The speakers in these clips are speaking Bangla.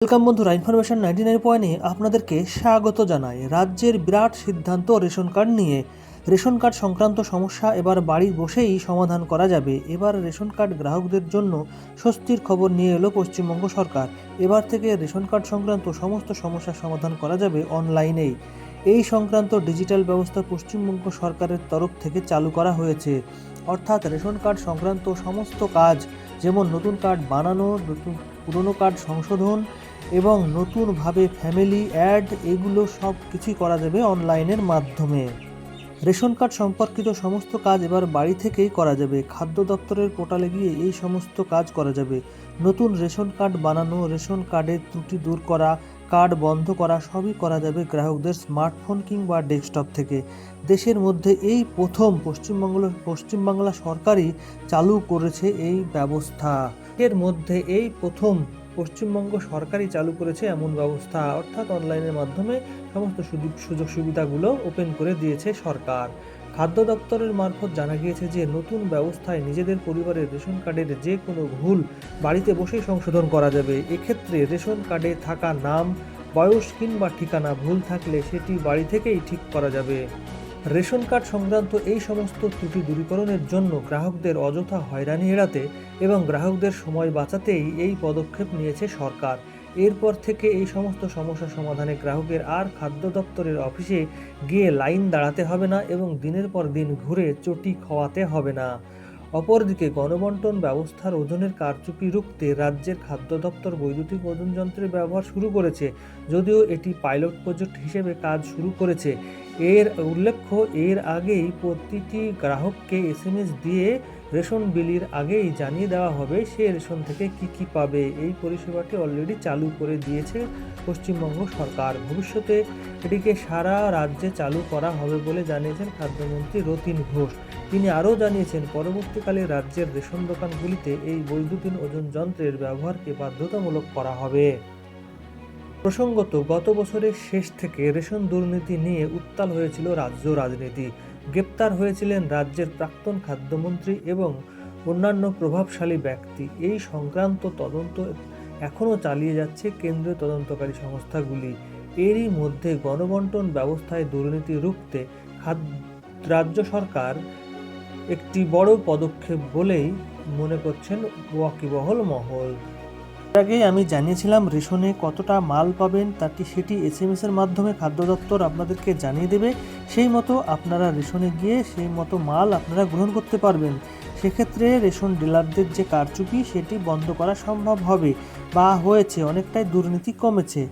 ওয়েলকাম বন্ধুরা, ইনফরমেশন নাইনটি নাইন পয়েন্টে আপনাদেরকে স্বাগত জানাই। রাজ্যের বিরাট সিদ্ধান্ত রেশন কার্ড নিয়ে। রেশন কার্ড সংক্রান্ত সমস্যা এবার বাড়ি বসেই সমাধান করা যাবে। এবার রেশন কার্ড গ্রাহকদের জন্য স্বস্তির খবর নিয়ে এলো পশ্চিমবঙ্গ সরকার। এবার থেকে রেশন কার্ড সংক্রান্ত সমস্ত সমস্যার সমাধান করা যাবে অনলাইনেই। এই সংক্রান্ত ডিজিটাল ব্যবস্থা পশ্চিমবঙ্গ সরকারের তরফ থেকে চালু করা হয়েছে। অর্থাৎ রেশন কার্ড সংক্রান্ত সমস্ত কাজ, যেমন নতুন কার্ড বানানো, নতুন পুরনো কার্ড সংশোধন এবং নতুনভাবে ফ্যামিলি অ্যাড এগুলো সব কিছুই করা যাবে অনলাইনের মাধ্যমে। রেশন কার্ড সম্পর্কিত সমস্ত কাজ এবার বাড়ি থেকেই করা যাবে। খাদ্য দপ্তরের পোর্টালে গিয়ে এই সমস্ত কাজ করা যাবে। নতুন রেশন কার্ড বানানো, রেশন কার্ডের ত্রুটি দূর করা, কার্ড বন্ধ করা সবই করা যাবে গ্রাহকদের স্মার্টফোন কিংবা ডেস্কটপ থেকে। দেশের মধ্যে এই প্রথম পশ্চিমবঙ্গ পশ্চিমবাংলা সরকারই চালু করেছে এই ব্যবস্থা। এর মধ্যে এই প্রথম পশ্চিমবঙ্গ সরকারই চালু করেছে এমন ব্যবস্থা। অর্থাৎ অনলাইনের মাধ্যমে সমস্ত সুযোগ সুযোগ সুবিধাগুলো ওপেন করে দিয়েছে সরকার। খাদ্য দপ্তরের মারফত জানা গিয়েছে যে, নতুন ব্যবস্থায় নিজেদের পরিবারের রেশন কার্ডের যে কোনো ভুল বাড়িতে বসেই সংশোধন করা যাবে। এক্ষেত্রে রেশন কার্ডে থাকা নাম, বয়স কিংবা ঠিকানা ভুল থাকলে সেটি বাড়ি থেকেই ঠিক করা যাবে। রেশন কার্ড সংক্রান্ত এই সমস্ত ত্রুটি দূরীকরণের জন্য গ্রাহকদের অযথা হয়রানি এড়াতে এবং গ্রাহকদের সময় বাঁচাতেই এই পদক্ষেপ নিয়েছে সরকার। এরপর থেকে এই সমস্ত সমস্যা সমাধানে গ্রাহকের আর খাদ্য দপ্তরের অফিসে গিয়ে লাইন দাঁড়াতে হবে না এবং দিনের পর দিন ঘুরে চটি খাওয়াতে হবে না। অপরদিকে গণবন্টন ব্যবস্থার ওজনের কারচুপি রুখতে রাজ্যের খাদ্য দপ্তর বৈদ্যুতিক ওজন যন্ত্রের ব্যবহার শুরু করেছে, যদিও এটি পাইলট প্রজেক্ট হিসেবে কাজ শুরু করেছে। এর উল্লেখ্য, এর আগেই প্রতিটি গ্রাহককে এসএমএস দিয়ে রেশন বিলির আগেই জানিয়ে দেওয়া হবে সে রেশন থেকে কি কি পাবে। এই পরিষেবাটি অলরেডি চালু করে দিয়েছে পশ্চিমবঙ্গ সরকার। ভবিষ্যতে এটিকে সারা রাজ্যে চালু করা হবে বলে জানিয়েছেন খাদ্যমন্ত্রী রতিন ঘোষ। তিনি আরও জানিয়েছেন, পরবর্তীকালে রাজ্যের রেশন দোকানগুলিতে এই বৈদ্যুতিন ওজন যন্ত্রের ব্যবহারকে বাধ্যতামূলক করা হবে। প্রসঙ্গত, গত বছরের শেষ থেকে রেশন দুর্নীতি নিয়ে উত্তাল হয়েছিল রাজ্য রাজনীতি। গ্রেপ্তার হয়েছিলেন রাজ্যের প্রাক্তন খাদ্যমন্ত্রী এবং অন্যান্য প্রভাবশালী ব্যক্তি। এই সংক্রান্ত তদন্ত এখনও চালিয়ে যাচ্ছে কেন্দ্রীয় তদন্তকারী সংস্থাগুলি। এরই মধ্যে গণবন্টন ব্যবস্থায় দুর্নীতি রুখতে রাজ্য সরকার একটি বড় পদক্ষেপ বলেই মনে করছেন ওয়াকিবহল মহল। আগে আমি জানিয়েছিলাম রেশনে কতটা মাল পাবেন তাকে সেটি এস এম এর মাধ্যমে খাদ্য দপ্তর আপনাদেরকে জানিয়ে দেবে? সেই মতো আপনারা রেশনে গিয়ে সেই মতো মাল আপনারা গ্রহণ করতে পারবেন। সেক্ষেত্রে রেশন ডিলারদের যে কারচুপি, সেটি বন্ধ করা সম্ভব হবে বা হয়েছে, অনেকটাই দুর্নীতি কমেছে।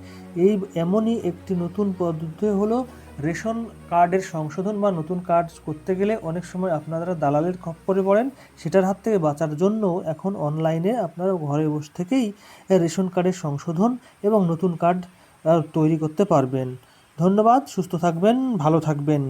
এই এমনই একটি নতুন পদ্ধতি হলো রেশন কার্ডের সংশোধন বা নতুন কার্ড করতে গেলে অনেক সময় আপনারা দালালের খপ্পরে পড়েন। সেটার হাত থেকে বাঁচার জন্য এখন অনলাইনে আপনারা ঘরে বসে থেকেই রেশন কার্ডের সংশোধন এবং নতুন কার্ড তৈরি করতে পারবেন। ধন্যবাদ সুস্থ থাকবেন ভালো থাকবেন।